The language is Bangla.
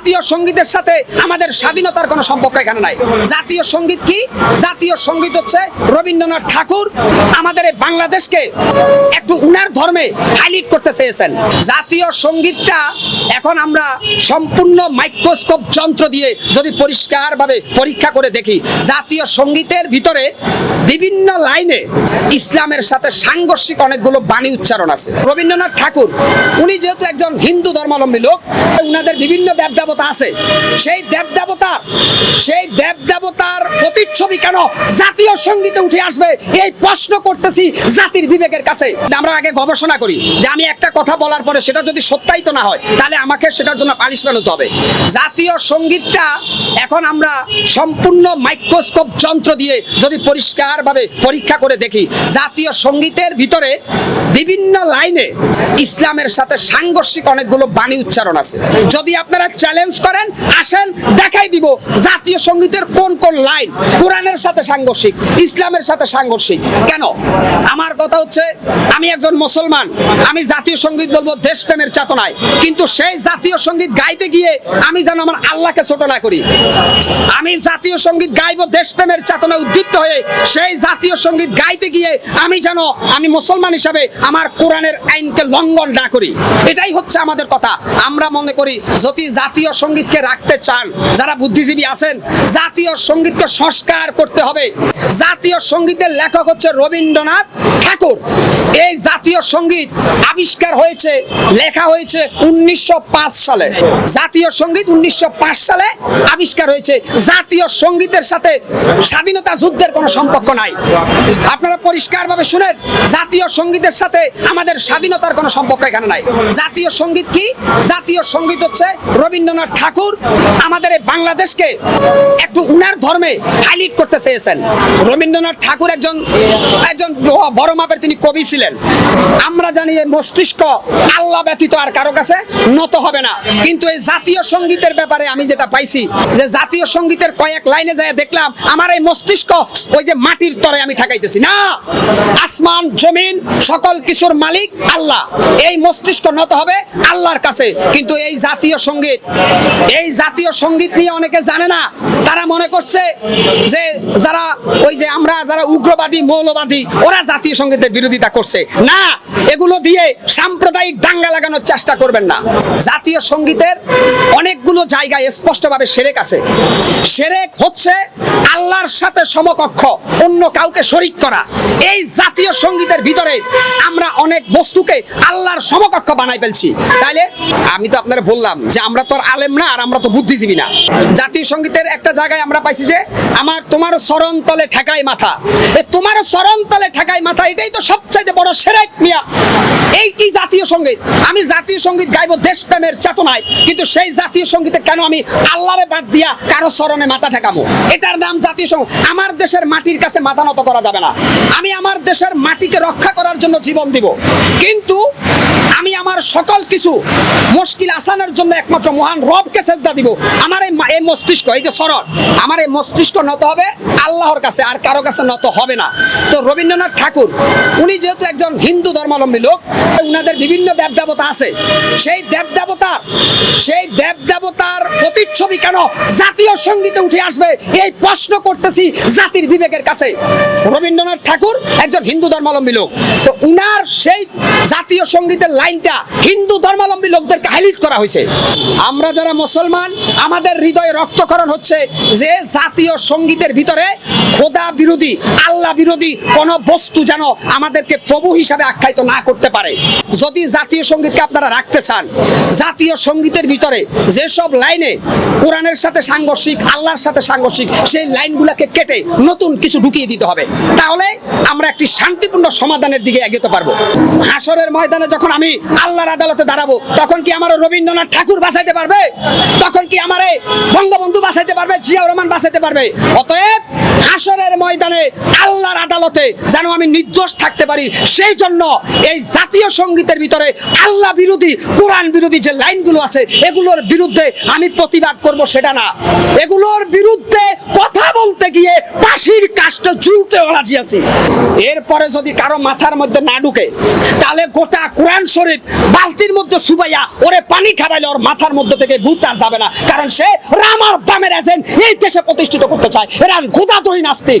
জাতীয় সঙ্গীতের সাথে আমাদের স্বাধীনতার কোনো সম্পর্ক এখানে নাই। জাতীয় সংগীত কি? জাতীয় সংগীত হচ্ছে রবীন্দ্রনাথ ঠাকুর আমাদের এই বাংলাদেশকে একটু উনার ধর্মে হাইলাইট করতে চেয়েছেন। জাতীয় সঙ্গীতটা এখন আমরা সম্পূর্ণ মাইক্রোস্কোপ যন্ত্র দিয়ে যদি পরিষ্কারভাবে পরীক্ষা করে দেখি, জাতীয় সঙ্গীতের ভিতরে বিভিন্ন লাইনে ইসলামের সাথে সাংঘর্ষিক অনেকগুলো বাণী উচ্চারণ আছে। রবীন্দ্রনাথ ঠাকুর, উনি যেহেতু একজন হিন্দু ধর্মাবলম্বী লোক, উনাদের বিভিন্ন দেবদেবতা আছে। সেই দেবদেবতার সেই দেবদেবতার প্রতিচ্ছবি কেন জাতীয় সঙ্গীতে উঠে আসবে? এই প্রশ্ন করতেছি জাতির বিবেকের কাছে। আমরা আগে গবেষণা করি যে আমি একটা কথা বলার পরে সেটা যদি সত্যায়িত না হয়, তাহলে আমাকে সেটার জন্য পানিশমেন্ট হতে হবে। জাতীয় সঙ্গীতটা এখন আমরা সম্পূর্ণ মাইক্রোস্কোপ যন্ত্র দিয়ে যদি পরিষ্কারভাবে পরীক্ষা করে দেখি, জাতীয় সঙ্গীতের ভিতরে বিভিন্ন লাইনে ইসলামের সাথে সাংঘর্ষিক অনেকগুলো বাণী উচ্চারণ আছে। যদি আপনারা চ্যালেঞ্জ করেন, আসেন, দেখাই দিব জাতীয় সঙ্গীতের কোন কোন লাইন কোরআনের সাথে সাংঘর্ষিক, ইসলামের সাথে সাংঘর্ষিক। কেন? আমার কথা হচ্ছে, আমি একজন মুসলমান, আমি জাতীয় সংগীত বলব দেশপ্রেমের চেতনায়, কিন্তু সেই জাতীয় সংগীত গাইতে গিয়ে আমি যেন আমার আল্লাহকে ছোট না করি। আমি জাতীয় সংগীত গাইবো দেশপ্রেমের চেতনায় উদ্দীপ্ত হয়ে, সেই জাতীয় সংগীত গাইতে গিয়ে আমি যেন, আমি মুসলমান হিসাবে আমার কোরআনের আইনকে লঙ্ঘন না করি। এটাই হচ্ছে আমাদের কথা। আমরা মনে করি, যদি জাতীয় সঙ্গীতকে রাখতে চান, যারা বুদ্ধিজীবী আছেন, জাতীয় সঙ্গীতকে সংস্কার করতে হবে। জাতীয় সঙ্গীতের লেখক হচ্ছে রবীন্দ্রনাথ ঠাকুর। এই জাতীয় সংগীত আবিষ্কার হয়েছে, লেখা হয়েছে উনিশশো সালে। জাতীয় সংগীত উনিশশো সালে আবিষ্কার হয়েছে। জাতীয় সঙ্গীতের সাথে স্বাধীনতা যুদ্ধের কোনো সম্পর্ক নাই। আপনারা পরিষ্কারভাবে শুনেন, জাতীয় সঙ্গীতের সাথে আমাদের স্বাধীনতার কোনো সম্পর্ক এখানে নাই। জাতীয় সংগীত কি? জাতীয় সংগীত হচ্ছে রবীন্দ্রনাথ ঠাকুর আমাদের এই বাংলাদেশকে একটু উনার ধর্মে হাইলাইট করতে চেয়েছেন। রবীন্দ্রনাথ ঠাকুর একজন একজন বড় মাপের তিনি কবি ছিলেন। আমরা জানি এই মস্তিষ্ক আল্লাহ ব্যতীত আর কারও কাছে নত হবে না। কিন্তু এই জাতীয় সঙ্গীতের ব্যাপারে আমি যেটা পাইছি, যে জাতীয় সঙ্গীতের কয়েক লাইনে যায় দেখলাম, আমার এই মস্তিষ্ক ওই যে মাটির তরে আমি ঠেকাইতেছি। না! আসমান, জমিন, সকল কিছুর মালিক আল্লাহ। এই মস্তিষ্ক নত হবে আল্লাহর কাছে। কিন্তু এই জাতীয় সংগীত এই জাতীয় সংগীত নিয়ে অনেকে জানে না। তারা মনে করছে যে যারা ওই যে আমরা যারা উগ্রবাদী, মৌলবাদী, ওরা জাতীয় সঙ্গীতের বিরোধিতা করছে। না, এগুলো দিয়ে সাম্প্রদায়িক দাঙ্গা লাগানোর চেষ্টা করবেন না। জাতীয় সঙ্গীতের অনেকগুলো জায়গায় স্পষ্টভাবে সেরেক আছে। সেরেক হচ্ছে আল্লাহর সাথে সমকক্ষ, অন্য কাউকে শরিক করা। এই জাতীয় সঙ্গীতের ভিতরে আমরা অনেক বস্তুকে আল্লাহর সমকক্ষ বানাই ফেলছি। তাইলে আমি তো আপনারা বললাম যে আমরা তো আর আলেম না আর আমরা তো বুদ্ধিজীবী না। জাতীয় সঙ্গীতের একটা জায়গায় আমরা পাইছি যে, আমার তোমার চরণ তলে ঠেকাই মাথা। তোমার চরণ তলে ঠেকাই মাথা, এটাই তো সবচাইতে বড় সেরেক মিয়া। এই কি জাতীয় সংগীত। আমি জাতীয় সংগীত গাইবো দেশপ্রেমের চেতনায়, কিন্তু সেই জাতীয় সঙ্গীতে কেন আমি আল্লাহরে বাদ দিয়া কারও চরণে মাথা ঠেকামো? এটার নাম জাতীয় সংগীত। আমার দেশের মাটির কাছে মাথা নত করা যাবে না। আমি আমার দেশের মাটিকে রক্ষা করার জন্য জীবন দিব। কিন্তু আমি আমার সকল কিছু আসানের জন্য একমাত্র মহান রবকে সেজদা দিব। আমার এই মস্তিষ্ক, এই যে সরল, আমার এই মস্তিষ্ক নত হবে আল্লাহর কাছে, আর কারও কাছে নত হবে না। তো রবীন্দ্রনাথ ঠাকুর, উনি যেহেতু একজন হিন্দু ধর্মাবলম্বী লোক, উনাদের বিভিন্ন দেব দেবতা আছে। সেই দেব দেবদেবতার, সেই দেবদেবতার প্রতিচ্ছবি কেন জাতীয় সঙ্গীতে উঠে আসবে? এই প্রশ্ন করতেছি জাতির বিবেকের কাছে। রবীন্দ্রনাথ ঠাকুর একজন হিন্দু ধর্মাবলম্বী লোক। তো উনার সেই জাতীয় সঙ্গীতের লাইনটা হিন্দু ধর্মাবলম্বী লোকদেরকে হাইলাইট করা হয়েছে। আমরা যারা মুসলমান, আমাদের হৃদয়ে রক্তকরণ হচ্ছে যে জাতীয় সঙ্গীতের ভিতরে খোদা বিরোধী, আল্লাহ বিরোধী কোন বস্তু যেন আমাদেরকে প্রভু হিসাবে আখ্যায়িত না করতে পারে। যদি জাতীয় সঙ্গীতকে আপনারা রাখতে চান, জাতীয় সঙ্গীতের ভিতরে যেসব লাইনে কোরআনের সাথে সাংঘর্ষিক, আল্লাহর সাথে সাংঘর্ষিক, সেই লাইনগুলোকে কেটে নতুন কিছু ঢুকিয়ে দিতে হবে। তাহলে আমরা একটি শান্তিপূর্ণ সমাধানের দিকে এগোতে পারব। হাসরের ময়দানে যখন আমি আল্লাহর আদালতে দাঁড়াবো, তখন কি আমার রবীন্দ্রনাথ ঠাকুর বাঁচাইতে পারবে? তখন কি আমার বঙ্গবন্ধু বাঁচাইতে পারবে? জিয়াউর রহমান বাঁচাইতে পারবে? অতএব ময়দানে আল্লাহর আদালতে যেন আমি নির্দোষ থাকতে পারি, সেই জন্য এই জাতীয় সঙ্গীতের ভিতরে আল্লাহ বিরোধী, কোরআন বিরোধী যে লাইনগুলো আছে, এগুলোর বিরুদ্ধে আমি প্রতিবাদ করব সেটা না। এগুলোর বিরুদ্ধে কথা বলতে গিয়ে পাশির কাজটা ঝুলতে রাজি আছি। এরপরে যদি কারও মাথার মধ্যে না ঢুকে, তাহলে গোটা কোরআন শরীফ বালতির মধ্যে সুবাইয়া ওরে পানি খাবাইলে ওর মাথার মধ্যে থেকে ভূত আর যাবে না। কারণ সে রামার বামের এজেন্ট এই দেশে প্রতিষ্ঠিত করতে চায়। এরা খোদা দই নাস্তিক